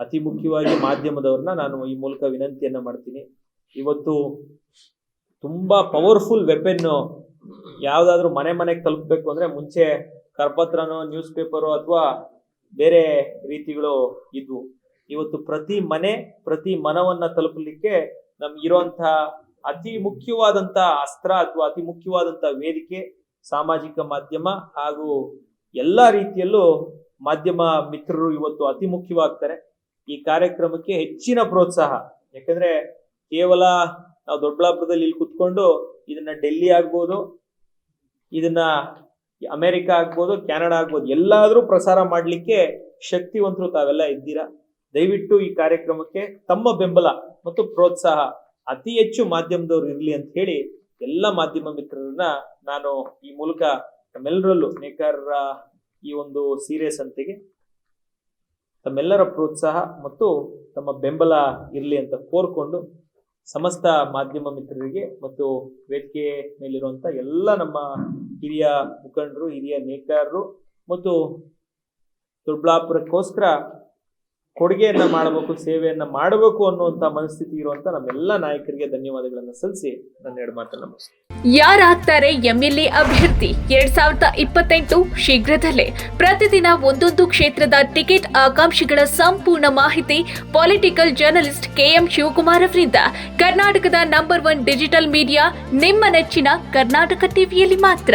ಅತಿ ಮುಖ್ಯವಾಗಿ ಮಾಧ್ಯಮದವ್ರನ್ನ ನಾನು ಈ ಮೂಲಕ ವಿನಂತಿಯನ್ನ ಮಾಡ್ತೀನಿ. ಇವತ್ತು ತುಂಬಾ ಪವರ್ಫುಲ್ ವೆಪನ್ ಯಾವ್ದಾದ್ರು ಮನೆ ಮನೆಗೆ ತಲುಪಬೇಕು ಅಂದ್ರೆ ಮುಂಚೆ ಕರ್ಪತ್ರನೋ ನ್ಯೂಸ್ ಪೇಪರು ಅಥವಾ ಬೇರೆ ರೀತಿಗಳು ಇದ್ವು. ಇವತ್ತು ಪ್ರತಿ ಮನೆ, ಪ್ರತಿ ಮನವನ್ನ ತಲುಪಲಿಕ್ಕೆ ನಮ್ಗಿರುವಂತಹ ಅತಿ ಮುಖ್ಯವಾದಂತ ಅಸ್ತ್ರ ಅಥವಾ ಅತಿ ಮುಖ್ಯವಾದಂತ ವೇದಿಕೆ, ಸಾಮಾಜಿಕ ಮಾಧ್ಯಮ ಹಾಗೂ ಎಲ್ಲಾ ರೀತಿಯಲ್ಲೂ ಮಾಧ್ಯಮ ಮಿತ್ರರು ಇವತ್ತು ಅತಿ ಮುಖ್ಯವಾಗ್ತಾರೆ. ಈ ಕಾರ್ಯಕ್ರಮಕ್ಕೆ ಹೆಚ್ಚಿನ ಪ್ರೋತ್ಸಾಹ. ಯಾಕಂದ್ರೆ ಕೇವಲ ನಾವು ದೊಡ್ಡಬಳ್ಳಾಪುರದಲ್ಲಿ ಇಲ್ಲಿ ಕುತ್ಕೊಂಡು ಇದನ್ನ ಡೆಲ್ಲಿ ಆಗ್ಬೋದು, ಇದನ್ನ ಅಮೆರಿಕ ಆಗ್ಬೋದು, ಕೆನಡಾ ಆಗ್ಬೋದು, ಎಲ್ಲಾದ್ರೂ ಪ್ರಸಾರ ಮಾಡ್ಲಿಕ್ಕೆ ಶಕ್ತಿವಂತರು ತಾವೆಲ್ಲ ಇದ್ದೀರಾ? ದಯವಿಟ್ಟು ಈ ಕಾರ್ಯಕ್ರಮಕ್ಕೆ ತಮ್ಮ ಬೆಂಬಲ ಮತ್ತು ಪ್ರೋತ್ಸಾಹ ಅತಿ ಹೆಚ್ಚು ಮಾಧ್ಯಮದವರು ಇರಲಿ ಅಂತ ಹೇಳಿ ಎಲ್ಲ ಮಾಧ್ಯಮ ಮಿತ್ರರನ್ನ ನಾನು ಈ ಮೂಲಕ ತಮ್ಮೆಲ್ಲರಲ್ಲೂ ನೇಕಾರರ ಈ ಒಂದು ಸೀರೆ ಸಂತೆಗೆ ತಮ್ಮೆಲ್ಲರ ಪ್ರೋತ್ಸಾಹ ಮತ್ತು ತಮ್ಮ ಬೆಂಬಲ ಇರಲಿ ಅಂತ ಕೋರ್ಕೊಂಡು ಸಮಸ್ತ ಮಾಧ್ಯಮ ಮಿತ್ರರಿಗೆ ಮತ್ತು ವೇದಿಕೆ ಮೇಲಿರುವಂತ ಎಲ್ಲ ನಮ್ಮ ಹಿರಿಯ ಮುಖಂಡರು, ಹಿರಿಯ ನೇಕಾರರು ಮತ್ತು ದೊಡ್ಡಬಳ್ಳಾಪುರಕ್ಕೋಸ್ಕರ ಕೊಡುಗೆಯನ್ನ ಮಾಡಬೇಕು, ಸೇವೆಯನ್ನ ಮಾಡಬೇಕು ಅನ್ನುವಂತ ಮನಸ್ಥಿತಿ ಇರುವಂತ ನಮ್ಮೆಲ್ಲ ನಾಯಕರಿಗೆ ಧನ್ಯವಾದಗಳನ್ನ ಸಲ್ಲಿಸಿ ನನ್ನ ಎರಡು ಮಾತನ್ನ ಯಾರಾಗ್ತಾರೆ ಎಂಎಲ್ಎ ಅಭ್ಯರ್ಥಿ ಎರಡ್ ಸಾವಿರದ ಇಪ್ಪತ್ತೆಂಟು ಶೀಘ್ರದಲ್ಲೇ ಪ್ರತಿದಿನ ಒಂದೊಂದು ಕ್ಷೇತ್ರದ ಟಿಕೆಟ್ ಆಕಾಂಕ್ಷಿಗಳ ಸಂಪೂರ್ಣ ಮಾಹಿತಿ ಪೊಲಿಟಿಕಲ್ ಜರ್ನಲಿಸ್ಟ್ ಕೆಎಂ ಶಿವಕುಮಾರ್ ಅವರಿಂದ. ಕರ್ನಾಟಕದ ನಂಬರ್ ಒನ್ ಡಿಜಿಟಲ್ ಮೀಡಿಯಾ, ನಿಮ್ಮ ನೆಚ್ಚಿನ ಕರ್ನಾಟಕ ಟಿವಿಯಲ್ಲಿ ಮಾತ್ರ.